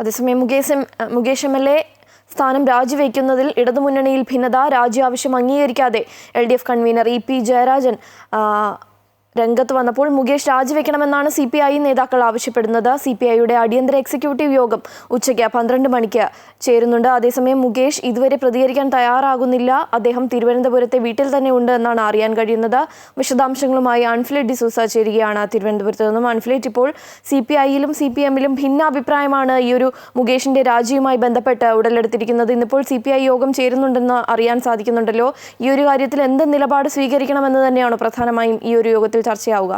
അതേസമയം Mukesh M Mukesh M L A സ്ഥാനം രാജിവെക്കുന്നതിൽ ഇടതുമുന്നണിയിൽ ഭിന്നത രാജി ആവശ്യം അംഗീകരിക്കാതെ L D F convener E P Jayarajan രംഗത്ത് വന്നപ്പോൾ മുകേഷ് രാജിവെക്കണമെന്നാണ് സി പി ഐ നേതാക്കൾ ആവശ്യപ്പെടുന്നത്. സി പി ഐയുടെ അടിയന്തര എക്സിക്യൂട്ടീവ് യോഗം ഉച്ചയ്ക്ക് പന്ത്രണ്ട് മണിക്ക് ചേരുന്നുണ്ട്. അതേസമയം മുകേഷ് ഇതുവരെ പ്രതികരിക്കാൻ തയ്യാറാകുന്നില്ല. അദ്ദേഹം തിരുവനന്തപുരത്തെ വീട്ടിൽ തന്നെ ഉണ്ട് എന്നാണ് അറിയാൻ കഴിയുന്നത്. വിശദാംശങ്ങളുമായി അൺഫ്ലേറ്റ് ഡിസൂസ ചേരുകയാണ് തിരുവനന്തപുരത്ത് നിന്നും. അൺഫ്ലേറ്റ് ഇപ്പോൾ സി പി ഐയിലും സി പി എമ്മിലും ഭിന്നാഭിപ്രായമാണ് ഈ ഒരു മുകേഷിന്റെ രാജിയുമായി ബന്ധപ്പെട്ട് ഉടലെടുത്തിരിക്കുന്നത്. ഇന്നിപ്പോൾ സി പി ഐ യോഗം ചേരുന്നുണ്ടെന്ന് അറിയാൻ സാധിക്കുന്നുണ്ടല്ലോ. ഈ ഒരു കാര്യത്തിൽ എന്ത് നിലപാട് സ്വീകരിക്കണമെന്ന് തന്നെയാണ് പ്രധാനമായും ഈ ഒരു യോഗത്തിൽ ചർച്ചയാവുക.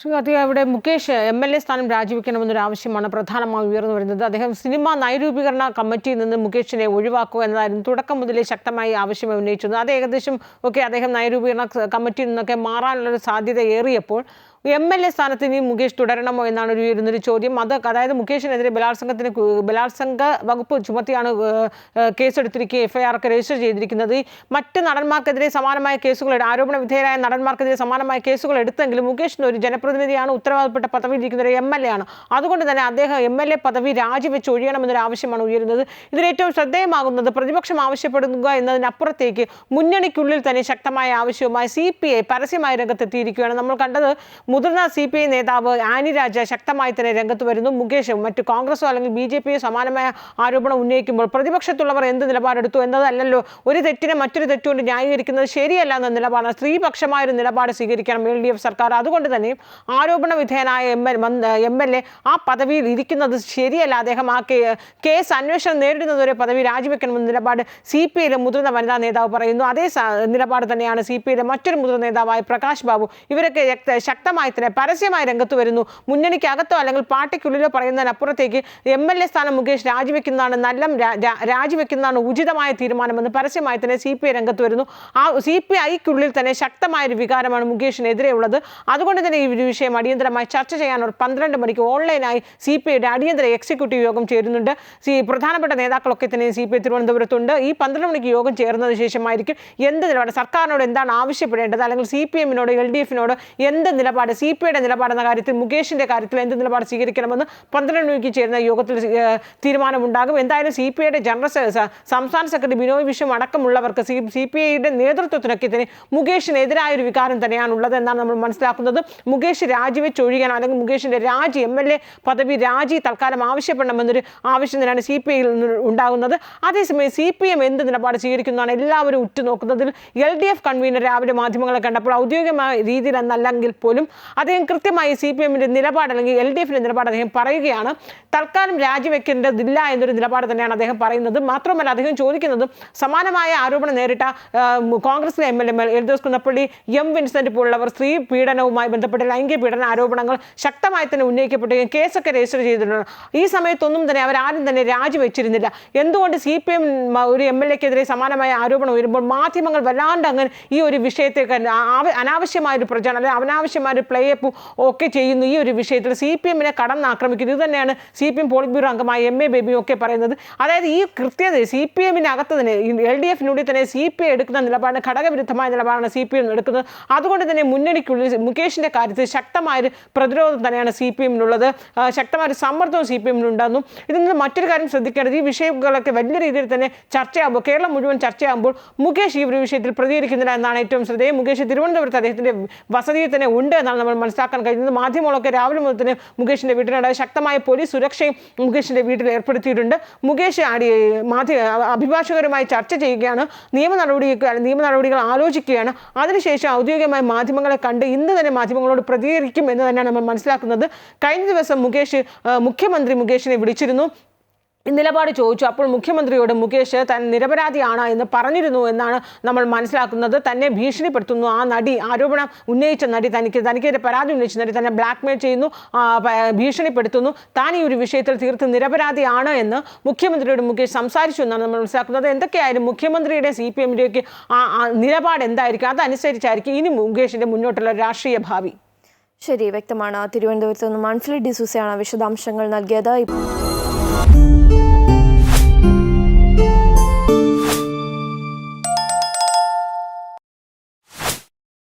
ശ്രീകാർത്തിക ഇവിടെ മുകേഷ് എം എൽ എ സ്ഥാനം രാജിവെക്കണമെന്നൊരു ആവശ്യമാണ് പ്രധാനമായും ഉയർന്നു വരുന്നത്. അദ്ദേഹം സിനിമ നയരൂപീകരണ കമ്മിറ്റിയിൽ നിന്ന് മുകേഷിനെ ഒഴിവാക്കുക എന്നതായിരുന്നു തുടക്കം മുതലേ ശക്തമായി ആവശ്യം ഉന്നയിച്ചിരുന്നു അത് ഏകദേശം ഒക്കെ അദ്ദേഹം നയരൂപീകരണ കമ്മിറ്റിയിൽ നിന്നൊക്കെ മാറാനുള്ളൊരു സാധ്യത ഏറിയപ്പോൾ എം എൽ എ സ്ഥാനത്ത് ഇനി മുകേഷ് തുടരണമോ എന്നാണ് ഒരു ഉയരുന്നൊരു ചോദ്യം. അത് അതായത് മുകേഷിനെതിരെ ബലാത്സംഗത്തിന് ബലാത്സംഗ വകുപ്പ് ചുമത്തിയാണ് കേസെടുത്തിരിക്കുക എഫ്ഐആർ ഒക്കെ രജിസ്റ്റർ ചെയ്തിരിക്കുന്നത്. മറ്റ് നടന്മാർക്കെതിരെ സമാനമായ കേസുകൾ ആരോപണ വിധേയരായ നടന്മാർക്കെതിരെ സമാനമായ കേസുകൾ എടുത്തെങ്കിലും മുകേഷിന് ഒരു ജനപ്രതിനിധിയാണ് ഉത്തരവാദപ്പെട്ട പദവി ഇരിക്കുന്ന ഒരു എം എൽ എ ആണ്. അതുകൊണ്ട് തന്നെ അദ്ദേഹം എം എൽ എ പദവി രാജിവെച്ച് ഒഴിയണമെന്നൊരു ആവശ്യമാണ് ഉയരുന്നത്. ഇതിൽ ഏറ്റവും ശ്രദ്ധേയമാകുന്നത് പ്രതിപക്ഷം ആവശ്യപ്പെടുക എന്നതിനപ്പുറത്തേക്ക് മുന്നണിക്കുള്ളിൽ തന്നെ ശക്തമായ ആവശ്യവുമായി സി പി ഐ പരസ്യമായ രംഗത്തെത്തിയിരിക്കുകയാണ്. നമ്മൾ കണ്ടത് മുതിർന്ന സി പി ഐ നേതാവ് ആനി രാജ ശക്തമായി തന്നെ രംഗത്ത് വരുന്നു. മുകേഷും മറ്റു കോൺഗ്രസോ അല്ലെങ്കിൽ ബി ജെ പിയോ സമാനമായ ആരോപണം ഉന്നയിക്കുമ്പോൾ പ്രതിപക്ഷത്തുള്ളവർ എന്ത് നിലപാടെടുത്തു എന്നതല്ലല്ലോ. ഒരു തെറ്റിനെ മറ്റൊരു തെറ്റുകൊണ്ട് ന്യായീകരിക്കുന്നത് ശരിയല്ല എന്ന നിലപാടാണ്. സ്ത്രീപക്ഷമായ ഒരു നിലപാട് സ്വീകരിക്കണം എൽ ഡി എഫ് സർക്കാർ. അതുകൊണ്ട് തന്നെ ആരോപണ വിധേയനായ M L M L A ആ പദവിയിൽ ഇരിക്കുന്നത് ശരിയല്ല. അദ്ദേഹം ആ കേസ് അന്വേഷണം നേരിടുന്നതുവരെ പദവി രാജിവെക്കണമെന്ന നിലപാട് സി പി ഐയിലെ മുതിർന്ന വനിതാ നേതാവ് പറയുന്നു. അതേ നിലപാട് തന്നെയാണ് സി പി ഐയിലെ മറ്റൊരു മുതിർന്ന നേതാവായ പ്രകാശ് ബാബു. ഇവരൊക്കെ രക്ത- തന്നെ പരസ്യമായി രംഗത്ത് വരുന്നു. മുന്നണിക്കകത്തോ അല്ലെങ്കിൽ പാർട്ടിക്കുള്ളിലോ പറയുന്നതിനപ്പുറത്തേക്ക് എം എൽ എ സ്ഥാനം മുകേഷ് രാജിവെക്കുന്നതാണ് നല്ല രാജിവെക്കുന്നതാണ് ഉചിതമായ തീരുമാനമെന്ന് പരസ്യമായി തന്നെ സി പി ഐ രംഗത്ത് വരുന്നു. ആ സി പി ഐക്കുള്ളിൽ തന്നെ ശക്തമായ ഒരു വികാരമാണ് മുകേഷിനെതിരെയുള്ളത്. അതുകൊണ്ട് തന്നെ ഈ വിഷയം അടിയന്തരമായി ചർച്ച ചെയ്യാൻ ഒരു പന്ത്രണ്ട് മണിക്ക് ഓൺലൈനായി സി പി ഐയുടെ അടിയന്തര എക്സിക്യൂട്ടീവ് യോഗം ചേരുന്നുണ്ട്. സി പ്രധാനപ്പെട്ട നേതാക്കളൊക്കെ തന്നെ സി പി ഐ തിരുവനന്തപുരത്തുണ്ട്. ഈ പന്ത്രണ്ട് മണിക്ക് യോഗം ചേർന്നതിന് ശേഷമായിരിക്കും എന്ത് നിലപാട്? സർക്കാരിനോട് എന്താണ് ആവശ്യപ്പെടേണ്ടത്? അല്ലെങ്കിൽ സി പി എമ്മിനോട് എൽ ഡി എഫിനോട് എന്ത് നിലപാട് സി പി ഐയുടെ നിലപാടെന്ന കാര്യത്തിൽ മുകേഷിന്റെ കാര്യത്തിൽ എന്ത് നിലപാട് സ്വീകരിക്കണമെന്ന് പന്ത്രണ്ട് മണിക്ക് ചേരുന്ന യോഗത്തിൽ തീരുമാനമുണ്ടാകും. എന്തായാലും സി പി ഐയുടെ ജനറൽ സംസ്ഥാന സെക്രട്ടറി ബിനോയ് വിശ്വം അടക്കമുള്ളവർക്ക് സി സി പി ഐയുടെ നേതൃത്വത്തിനൊക്കെ തന്നെ മുകേഷിനെതിരായ ഒരു വികാരം തന്നെയാണ് ഉള്ളത് എന്നാണ് നമ്മൾ മനസ്സിലാക്കുന്നത്. മുകേഷ് രാജിവെച്ച് ഒഴിയാനോ അല്ലെങ്കിൽ മുകേഷിന്റെ രാജി എം എൽ എ പദവി രാജി തൽക്കാലം ആവശ്യപ്പെടണമെന്നൊരു ആവശ്യം തന്നെയാണ് സി പി ഐയിൽ ഉണ്ടാകുന്നത്. അതേസമയം സി പി എം എന്ത് നിലപാട് സ്വീകരിക്കുന്നതാണ് എല്ലാവരും ഉറ്റുനോക്കുന്നതിൽ എൽ ഡി എഫ് കൺവീനർ രാവിലെ മാധ്യമങ്ങളെ കണ്ടപ്പോൾ ഔദ്യോഗികമായ രീതിയിൽ എന്നല്ലെങ്കിൽ പോലും അദ്ദേഹം കൃത്യമായി സി പി എമ്മിന്റെ നിലപാട് അല്ലെങ്കിൽ എൽ ഡി എഫിന്റെ നിലപാട് അദ്ദേഹം പറയുകയാണ്. തൽക്കാലം രാജിവെക്കേണ്ടതില്ല എന്നൊരു നിലപാട് തന്നെയാണ് അദ്ദേഹം പറയുന്നത്. മാത്രമല്ല അദ്ദേഹം ചോദിക്കുന്നത് സമാനമായ ആരോപണം നേരിട്ട കോൺഗ്രസിലെ M L M L Eldhose Kunnappilly M Vincent പോലുള്ളവർ സ്ത്രീ പീഡനവുമായി ബന്ധപ്പെട്ട ലൈംഗിക പീഡന ആരോപണങ്ങൾ ശക്തമായി തന്നെ ഉന്നയിക്കപ്പെടുകയും കേസൊക്കെ രജിസ്റ്റർ ചെയ്തിട്ടുണ്ട്. ഈ സമയത്തൊന്നും തന്നെ അവരാരും തന്നെ രാജിവെച്ചിരുന്നില്ല. എന്തുകൊണ്ട് സി പി എം ഒരു എം എൽ എക്കെതിരെ സമാനമായ ആരോപണം വരുമ്പോൾ മാധ്യമങ്ങൾ വല്ലാണ്ട് അങ്ങനെ ഈ ഒരു വിഷയത്തെ അനാവശ്യമായ ഒരു പ്രചാരണം അല്ലെങ്കിൽ അനാവശ്യമായ ഒരു അപ്പ് ഒക്കെ ചെയ്യുന്നു ഈ ഒരു വിഷയത്തിൽ സി പി എമ്മിനെ കടന്നാക്രമിക്കുന്നത് ഇത് തന്നെയാണ് C P M polit bureau അംഗമായ എം എ ബേബിയും ഒക്കെ പറയുന്നത്. അതായത് ഈ കൃത്യത സി പി എമ്മിനകത്ത് തന്നെ എൽ ഡി എഫിനുള്ളിൽ തന്നെ സി പി ഐ എടുക്കുന്ന നിലപാട് ഘടകവിരുദ്ധമായ നിലപാടാണ് സി പി എം എടുക്കുന്നത്. അതുകൊണ്ട് തന്നെ മുന്നണിക്കുള്ളിൽ മുകേഷിന്റെ കാര്യത്തിൽ ശക്തമായൊരു പ്രതിരോധം തന്നെയാണ് സി പി എമ്മിനുള്ളത് ശക്തമായൊരു സമ്മർദ്ദവും സി പി എമ്മിനുണ്ടാകുന്നു ഇതിൽ നിന്ന് മറ്റൊരു കാര്യം ശ്രദ്ധിക്കേണ്ടത് ഈ വിഷയങ്ങളൊക്കെ വലിയ രീതിയിൽ തന്നെ ചർച്ചയാകുമ്പോൾ കേരളം മുഴുവൻ ചർച്ചയാകുമ്പോൾ മുകേഷ് ഈ ഒരു വിഷയത്തിൽ പ്രതികരിക്കുന്നില്ല എന്നാണ് ഏറ്റവും ശ്രദ്ധേയം. മുകേഷ് തിരുവനന്തപുരത്ത് അദ്ദേഹത്തിന്റെ വസതിയിൽ തന്നെ ഉണ്ട് എന്നാണ് നമ്മൾ മനസ്സിലാക്കാൻ കഴിയുന്നത്. മാധ്യമങ്ങളൊക്കെ രാവിലെ മുതൽ തന്നെ മുകേഷിന്റെ വീട്ടിലുണ്ടായ ശക്തമായ പോലീസ് സുരക്ഷയും മുകേഷിന്റെ വീട്ടിൽ ഏർപ്പെടുത്തിയിട്ടുണ്ട്. മുകേഷ് അടി മാധ്യമ അഭിഭാഷകരുമായി ചർച്ച ചെയ്യുകയാണ്. നിയമ നടപടി നിയമ നടപടികൾ ആലോചിക്കുകയാണ്. അതിനുശേഷം ഔദ്യോഗികമായി മാധ്യമങ്ങളെ കണ്ട് ഇന്ന് തന്നെ മാധ്യമങ്ങളോട് പ്രതികരിക്കും എന്ന് തന്നെയാണ് നമ്മൾ മനസ്സിലാക്കുന്നത്. കഴിഞ്ഞ ദിവസം മുകേഷ് മുഖ്യമന്ത്രി മുകേഷിനെ വിളിച്ചിരുന്നു. നിലപാട് ചോദിച്ചു. അപ്പോൾ മുഖ്യമന്ത്രിയോട് മുകേഷ് താൻ നിരപരാധിയാണ് എന്ന് പറഞ്ഞിരുന്നു എന്നാണ് നമ്മൾ മനസ്സിലാക്കുന്നത്. തന്നെ ഭീഷണിപ്പെടുത്തുന്നു. ആ നടി ആരോപണം ഉന്നയിച്ച നടി തനിക്ക് തനിക്കെതിരെ പരാതി ഉന്നയിച്ച നടി തന്നെ ബ്ലാക്ക്മെയിൽ ചെയ്യുന്നു ഭീഷണിപ്പെടുത്തുന്നു. താൻ ഈ ഒരു വിഷയത്തിൽ തീർത്ത് നിരപരാധിയാണ് എന്ന് മുഖ്യമന്ത്രിയോട് മുകേഷ് സംസാരിച്ചു എന്നാണ് നമ്മൾ മനസ്സിലാക്കുന്നത്. എന്തൊക്കെയായാലും മുഖ്യമന്ത്രിയുടെ സി പി എമ്മിന്റെയൊക്കെ നിലപാട് എന്തായിരിക്കും? അതനുസരിച്ചായിരിക്കും ഇനി മുകേഷിന്റെ മുന്നോട്ടുള്ള രാഷ്ട്രീയ ഭാവി. ശരി വ്യക്തമാണ്. തിരുവനന്തപുരത്ത് നിന്ന് മൺഫ്ലി ഡിസൂസയാണ് വിശദാംശങ്ങൾ നൽകിയത്. Thank you.